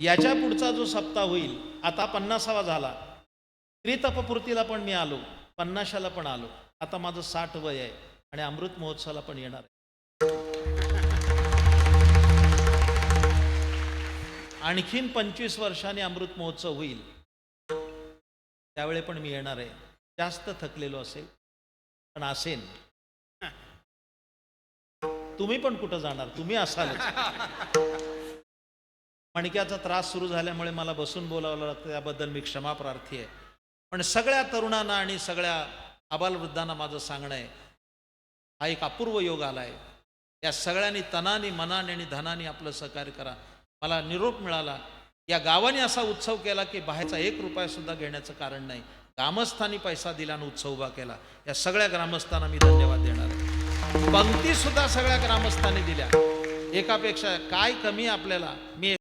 याच्या पुढचा जो सप्ताह होईल आता पन्नासावा झाला. त्रितपपूर्तीला पण मी आलो पन्नाशाला पण आलो. आता माझं साठ वय आहे आणि अमृत महोत्सवाला पण येणार आहे. आणखीन पंचवीस वर्षाने अमृत महोत्सव होईल. त्यावेळी पण मी येणार आहे. जास्त थकलेलो असेल पण असेन. तुम्ही पण कुठं जाणार? तुम्ही असाल मणक्याचा त्रास सुरू झाल्यामुळे मला बसून बोलावं लागतं त्याबद्दल मी क्षमा प्रार्थी आहे. पण सगळ्या तरुणांना आणि सगळ्या आबालवृद्धांना माझं सांगणं आहे हा एक अपूर्व योग आला आहे या सगळ्यांनी तनाने मनाने आणि धनाने आपलं सहकार्य करा. मला निरोप मिळाला. या गावाने असा उत्सव केला की बाहेरचा एक रुपया सुद्धा घेण्याचं कारण नाही. ग्रामस्थांनी पैसा दिला आणि उत्सव उभा केला. या सगळ्या ग्रामस्थांना मी धन्यवाद देणार आहे. सुद्धा सगळ्या ग्रामस्थांनी दिल्या. एकापेक्षा काय कमी आपल्याला मी